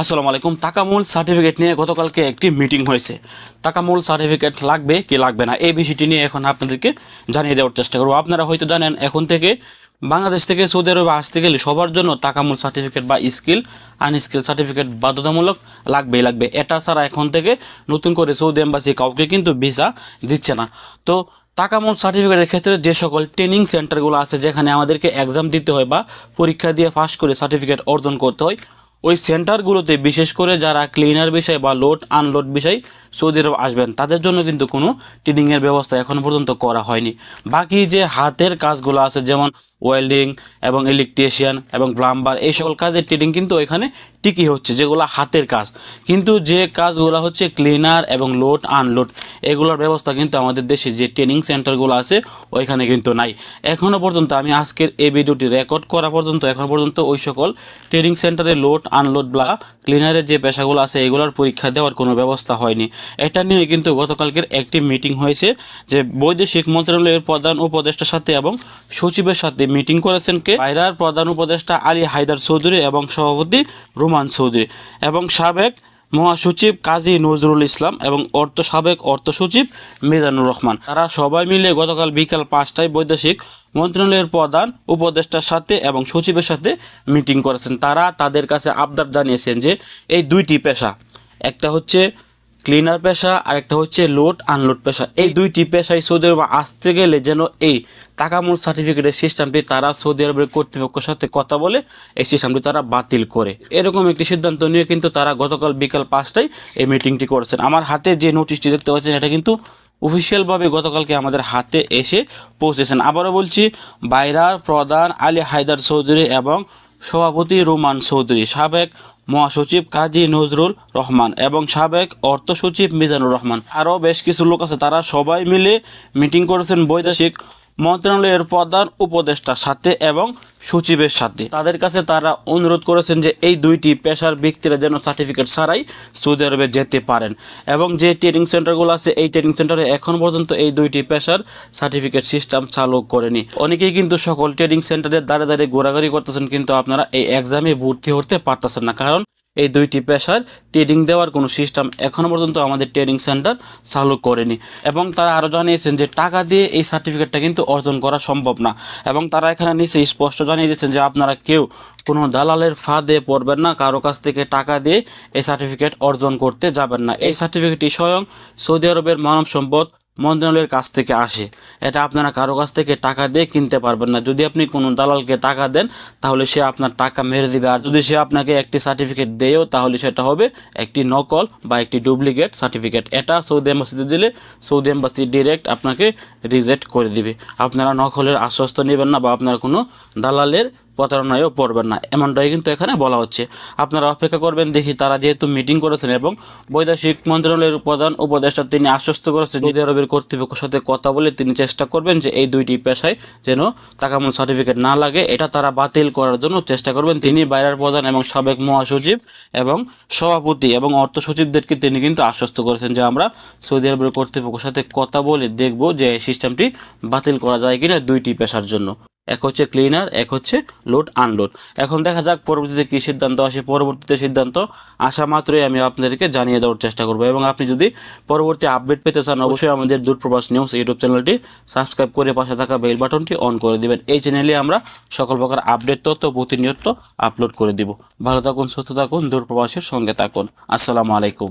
আসসালামু আলাইকুম। তাকামূল সার্টিফিকেট নিয়ে গতকালকে একটি মিটিং হয়েছে। তাকামূল সার্টিফিকেট লাগবে কি লাগবে না, এই বিষয়টি নিয়ে এখন আপনাদেরকে জানিয়ে দেওয়ার চেষ্টা করব। আপনারা হয়তো জানেন, এখন থেকে বাংলাদেশ থেকে সৌদি আরবে আসতে গেলে সবার জন্য তাকামূল সার্টিফিকেট বা স্কিল, আনস্কিল সার্টিফিকেট বাধ্যতামূলক লাগবেই লাগবে। এটা ছাড়া এখন থেকে নতুন করে সৌদি এম্বাসি কাউকে কিন্তু ভিসা দিচ্ছে না। তো তাকামূল সার্টিফিকেটের ক্ষেত্রে যে সকল ট্রেনিং সেন্টারগুলো আছে, যেখানে আমাদেরকে এক্সাম দিতে হয় বা পরীক্ষা দিয়ে পাস করে সার্টিফিকেট অর্জন করতে হয় ওই সেন্টারগুলোতে বিশেষ করে যারা ক্লিনার বিষয় বা লোড আনলোড বিষয় সৌদি আরব আসবেন, তাদের জন্য কিন্তু কোনো ট্রেনিংয়ের ব্যবস্থা এখনও পর্যন্ত করা হয়নি। বাকি যে হাতের কাজগুলো আছে, যেমন ওয়েল্ডিং এবং ইলেকট্রিশিয়ান এবং প্লাম্বার এই সকল কাজের ট্রেনিং কিন্তু এখানে টিকি হচ্ছে, যেগুলো হাতের কাজ। কিন্তু যে কাজগুলো হচ্ছে ক্লিনার এবং লোড আনলোড এগুলোর ব্যবস্থা কিন্তু আমাদের দেশে যে ট্রেনিং সেন্টারগুলো আছে, ওইখানে কিন্তু নাই। এখনও পর্যন্ত আমি আজকের এই ভিডিওটি রেকর্ড করা পর্যন্ত, এখন পর্যন্ত ওই সকল ট্রেনিং সেন্টারে লোড আনলোড বা ক্লিনারের যে পেশাগুলো আছে, এগুলোর পরীক্ষা দেওয়ার কোনো ব্যবস্থা হয়নি। এটা নিয়ে কিন্তু গতকালকের একটি মিটিং হয়েছে, যে বৈদেশিক মন্ত্রণালয়ের প্রধান উপদেষ্টার সাথে এবং সচিবের সাথে মিটিং করেছেন কে? বাইরার প্রধান উপদেষ্টা আলী হায়দার চৌধুরী এবং সভাপতি রুমান চৌধুরী এবং সাবেক মহাসচিব কাজী নজরুল ইসলাম এবং অর্থ সাবেক অর্থ সচিব মিজানুর রহমান। তারা সবাই মিলে গতকাল বিকাল পাঁচটায় বৈদেশিক মন্ত্রণালয়ের প্রধান উপদেষ্টার সাথে এবং সচিবের সাথে মিটিং করেছেন। তারা তাদের কাছে আবদার জানিয়েছেন যে এই দুইটি পেশা, একটা হচ্ছে ক্লিনার পেশা আর একটা হচ্ছে লোড আনলোড পেশা। এই দুইটি পেশায় সৌদি আরবে আসতে গেলে যেন এই টাকামূল সার্টিফিকেটের সিস্টেমটি তারা সৌদি আরবের কর্তৃপক্ষের সাথে কথা বলে, এই সিস্টেমটি তারা বাতিল করে। এরকম একটি সিদ্ধান্ত নিয়ে কিন্তু তারা গতকাল বিকাল পাঁচটায় এই মিটিংটি করেছেন। আমার হাতে যে নোটিশটি দেখতে পাচ্ছেন এটা কিন্তু অফিসিয়ালভাবে গতকালকে আমাদের হাতে এসে পৌঁছেছেন। আবারও বলছি, বাইরার প্রধান আলী হায়দার চৌধুরী এবং সভাপতি রোমান চৌধুরী, সাবেক মহাসচিব কাজী নজরুল রহমান এবং সাবেক অর্থ সচিব মিজানুর রহমান। আরও বেশ কিছু লোক আছে, তারা সবাই মিলে মিটিং করেছেন বৈদেশিক মন্ত্রণালয়ের প্রধান উপদেষ্টার সাথে এবং সচিবের সাথে। তাদের কাছে তারা অনুরোধ করেছেন যে এই দুইটি পেশার ব্যক্তিরা যেন সার্টিফিকেট ছাড়াই সৌদি আরবে যেতে পারেন এবং যে ট্রেনিং সেন্টারগুলো আছে, এই ট্রেনিং সেন্টারে এখন পর্যন্ত এই দুইটি পেশার সার্টিফিকেট সিস্টেম চালু করেনি। অনেকেই কিন্তু সকল ট্রেনিং সেন্টারের দ্বারে দ্বারে ঘোরাঘুরি করতেছেন, কিন্তু আপনারা এই এক্সামে ভর্তি হতে পারতেছেন না। কারণ এই দুইটি পেশার ট্রেডিং দেওয়ার কোনো সিস্টেম এখনও পর্যন্ত আমাদের ট্রেডিং সেন্টার চালু করেনি। এবং তারা আরও জানিয়েছেন যে টাকা দিয়ে এই সার্টিফিকেটটা কিন্তু অর্জন করা সম্ভব না। এবং তারা এখানে নিচে স্পষ্ট জানিয়ে দিয়েছেন যে আপনারা কেউ কোনো দালালের ফাঁদে পড়বেন না, কারও কাছ থেকে টাকা দিয়ে এই সার্টিফিকেট অর্জন করতে যাবেন না। এই সার্টিফিকেটটি স্বয়ং সৌদি আরবের মানব সম্পদ মন্ত্রণালয়ের কাছ থেকে আসে। এটা আপনারা কারও কাছ থেকে টাকা দিয়ে কিনতে পারবেন না। যদি আপনি কোনো দালালকে টাকা দেন, তাহলে সে আপনার টাকা মেরে দিবে। আর যদি সে আপনাকে একটি সার্টিফিকেট দেয়ও, তাহলে সেটা হবে একটি নকল বা একটি ডুপ্লিকেট সার্টিফিকেট এটা সৌদি এম্বাসিতে দিলে সৌদি এম্বাসি ডিরেক্ট আপনাকে রিজেক্ট করে দিবে। আপনারা নকলের আশ্বস্ত নেবেন না বা আপনার কোনো দালালের প্রতারণায়ও পড়বেন না। এমনটাই কিন্তু এখানে বলা হচ্ছে। আপনারা অপেক্ষা করবেন, দেখি তারা যেহেতু মিটিং করেছেন এবং বৈদেশিক মন্ত্রণালয়ের প্রধান উপদেষ্টা তিনি আশ্বস্ত করেছেন, সৌদি আরবের কর্তৃপক্ষের সাথে কথা বলে তিনি চেষ্টা করবেন যে এই দুইটি পেশায় যেন তাকামূল সার্টিফিকেট না লাগে। এটা তারা বাতিল করার জন্য চেষ্টা করবেন। তিনি বাইরের প্রধান এবং সাবেক মহাসচিব এবং সভাপতি এবং অর্থ সচিবদেরকে তিনি কিন্তু আশ্বস্ত করেছেন যে আমরা সৌদি আরবের কর্তৃপক্ষের সাথে কথা বলে দেখব যে সিস্টেমটি বাতিল করা যায় কিনা দুইটি পেশার জন্য। এক হচ্ছে ক্লিনার এক হচ্ছে লোড আনলোড এখন দেখা যাক পরবর্তীতে কী সিদ্ধান্ত আসে। পরবর্তীতে সিদ্ধান্ত আসা মাত্রই আমি আপনাদেরকে জানিয়ে দেওয়ার চেষ্টা করব। এবং আপনি যদি পরবর্তী আপডেট পেতে চান, অবশ্যই আমাদের দূরপ্রবাস নিউজ ইউটিউব চ্যানেলটি সাবস্ক্রাইব করে পাশে থাকা বেল বাটনটি অন করে দেবেন। এই চ্যানেলে আমরা সকল প্রকার আপডেট তথ্য, প্রতিনিয়ত আপলোড করে দিব। ভালো থাকুন, সুস্থ থাকুন, দূরপ্রবাসের সঙ্গে থাকুন। আসসালামু আলাইকুম।